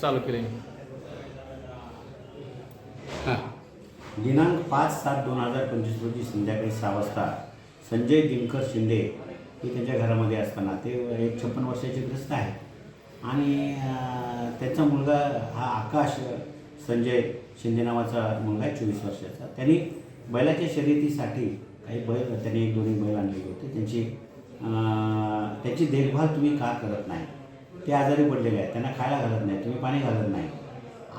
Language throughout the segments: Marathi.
चालू केले हां. दिनांक पाच सात दोन हजार पंचवीस रोजी संध्याकाळी सहा वाजता संजय दिनकर शिंदे हे त्यांच्या घरामध्ये असताना ते एक छप्पन वर्षाचे ग्रस्त आहे आणि त्याचा मुलगा हा आकाश संजय शिंदे नावाचा मुलगा आहे चोवीस वर्षाचा. त्यांनी बैलाच्या शर्यतीसाठी काही बैल त्यांनी एक दोन्ही बैल आणलेले होते. त्यांची त्याची देखभाल तुम्ही का करत नाही? ते आजारी पडलेले आहेत. त्यांना खायला घालत नाही तुम्ही पाणी घालत नाही.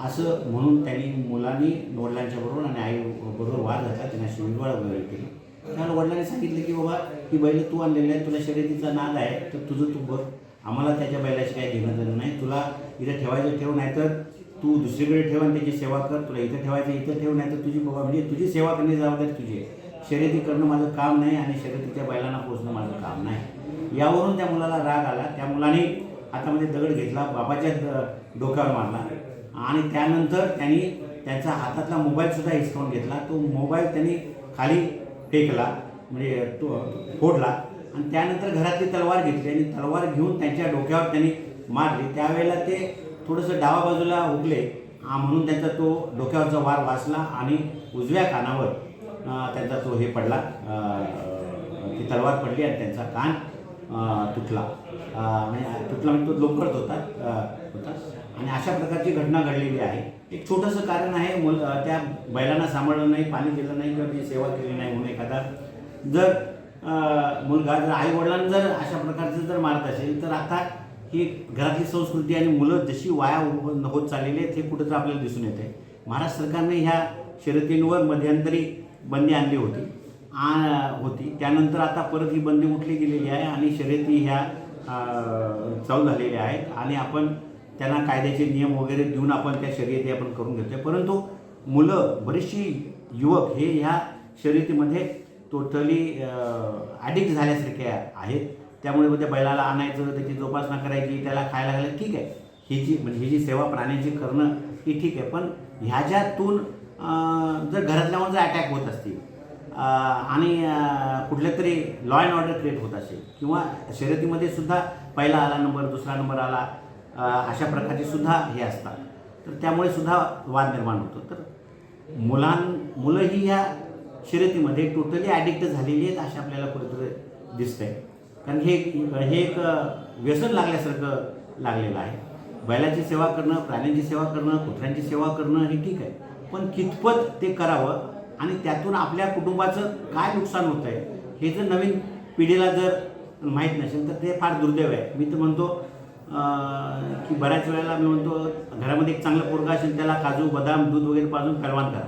असं म्हणून त्यांनी मुलांनी वडिलांच्या बरोबर आणि आई बरोबर वाद घातला. त्यांना शिवीगाळ वगैरे केली. त्यामुळे वडिलांनी सांगितलं की बाबा ही बैल तू आणलेली आहे तुला शर्यतीचा नाद आहे तर तुझं तू बघ. आम्हाला त्याच्या बैलाशी काही घेणं देणं नाही. तुला इथं ठेवायचं ठेव नाही तर तू दुसरीकडे ठेव आणि त्याची सेवा कर. तुला इथं ठेवायचं इथं ठेव नाही तर तुझी बाबा म्हणजे तुझी सेवा करणे जबाबदारी तुझी आहे. शर्यती करणं माझं काम नाही आणि शर्यतीच्या बैलांना पोचणं माझं काम नाही. यावरून त्या मुलाला राग आला. त्या मुलाने हातामध्ये दगड घेतला बाबाच्या द- डोक्यावर मारला. आणि त्यानंतर त्यांनी त्यांचा हातातला मोबाईलसुद्धा हिसकावून घेतला. तो मोबाईल त्यांनी खाली फेकला म्हणजे तो फोडला. आणि त्यानंतर घरातली तलवार घेतली आणि तलवार घेऊन त्यांच्या डोक्यावर त्यांनी मारली. त्यावेळेला ते थोडंसं डावा बाजूला उगले म्हणून त्यांचा तो डोक्यावरचा वार वाचला आणि उजव्या कानावर त्यांचा तो हे पडला ती तलवार पडली आणि त्यांचा कान तुटला. म्हणजे तुटला म्हणजे तो लोंबकळत होता होता. आणि अशा प्रकारची घटना घडलेली आहे. एक छोटंसं कारण आहे मुल त्या बैलांना सांभाळलं नाही पाणी दिलं नाही किंवा त्याची सेवा केली नाही म्हणून एखादा जर मुलगा जर आई वडिलांना जर अशा प्रकारचं जर मारत असेल तर आता ही घरातली संस्कृती आणि मुलं जशी वाया होत चाललेली आहेत हे कुठंतरी आपल्याला दिसून येते महाराष्ट्र सरकारने ह्या शर्यतींवर मध्यंतरी बंदी आणली होती. होती. त्यानंतर आता परत ही बंदी उठली गेलेली आहे आणि शर्यती ह्या चालू झालेल्या आहेत आणि आपण त्यांना कायद्याचे नियम वगैरे देऊन आपण त्या शर्यती आपण करून घेतोय. परंतु मुलं बरीचशी युवक हे ह्या शर्यतीमध्ये टोटली ॲडिक्ट झाल्यासारखे आहेत. त्यामुळे मग त्या बैलाला आणायचं त्याची जोपासना करायची त्याला खायला घालायला ठीक आहे. ही जी म्हणजे ही जी सेवा प्राण्यांची करणं ही ठीक आहे. पण ह्याच्यातून जर घरातल्यावर जर अटॅक होत असतील आणि कुठल्या तरी लॉ अँड ऑर्डर क्रिएट होत असेल किंवा शर्यतीमध्ये सुद्धा पहिला आला नंबर दुसरा नंबर आला अशा प्रकारचे सुद्धा हे असतात. तर त्यामुळे सुद्धा वाद निर्माण होतो. तर मुलां मुलं ही ह्या शर्यतीमध्ये टोटली ॲडिक्ट झालेली आहेत असे आपल्याला कुठेतरी दिसतंय. कारण हे हे एक व्यसन लागल्यासारखं लागलेलं आहे. बैलाची सेवा करणं प्राण्यांची सेवा करणं कुत्र्यांची सेवा करणं हे ठीक आहे. पण कितपत ते करावं आणि त्यातून आपल्या कुटुंबाचं काय नुकसान होत आहे हे जर नवीन पिढीला जर माहीत नसेल तर ते फार दुर्दैव आहे. मी तर म्हणतो की बऱ्याच वेळेला मी म्हणतो घरामध्ये एक चांगलं पोरगा असेल त्याला काजू बदाम दूध वगैरे पाजून पेलवान करा.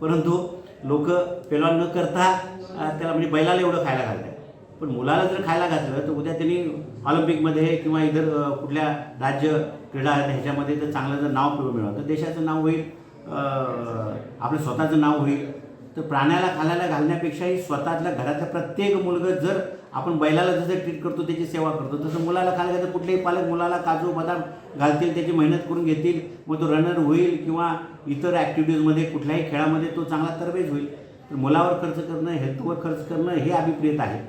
परंतु लोक पेलवान न करता त्याला म्हणजे बैलाला एवढं खायला घालतात. पण मुलाला जर खायला घातलं तर उद्या त्यांनी ऑलिम्पिकमध्ये किंवा इतर कुठल्या राज्य क्रीडा ह्याच्यामध्ये जर चांगलं जर नाव मिळवलं तर देशाचं नाव होईल आपलं स्वतःचं नाव होईल. तर प्राण्याला खायला घालण्यापेक्षाही स्वतःतल्या घरातल्या प्रत्येक मुलगा जर आपण बैलाला जसं ट्रीट करतो त्याची सेवा करतो तसं मुलाला खायला तर कुठलेही पालक मुलाला काजू बदाम घालतील त्याची मेहनत करून घेतील मग तो रनर होईल किंवा इतर ॲक्टिव्हिटीजमध्ये कुठल्याही खेळामध्ये तो चांगला तरबेज होईल. तर मुलावर खर्च करणं हेल्थवर खर्च करणं हे अभिप्रेत आहे.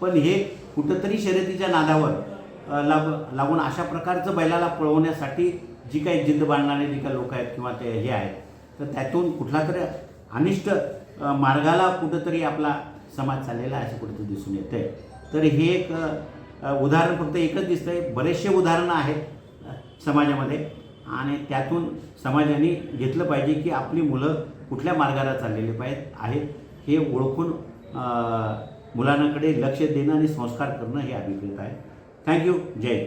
पण हे कुठंतरी शर्यतीच्या नादावर लाग लागून अशा प्रकारचं बैलाला पळवण्यासाठी जी काही जिद्द बांधणारे जी काही लोक आहेत किंवा ते हे आहेत तर त्यातून कुठला तरी अनिष्ट मार्गाला कुठंतरी आपला समाज चाललेला आहे असं कुठेतरी दिसून येतं आहे तर हे एक उदाहरण फक्त एकच दिसतं आहे बरेचसे उदाहरणं आहेत समाजामध्ये. आणि त्यातून समाजाने घेतलं पाहिजे की आपली मुलं कुठल्या मार्गाला चाललेले पाहिजे आहेत. हे ओळखून मुलांकडे लक्ष देणं आणि संस्कार करणं हे अभिप्रेत आहे. थँक्यू जय.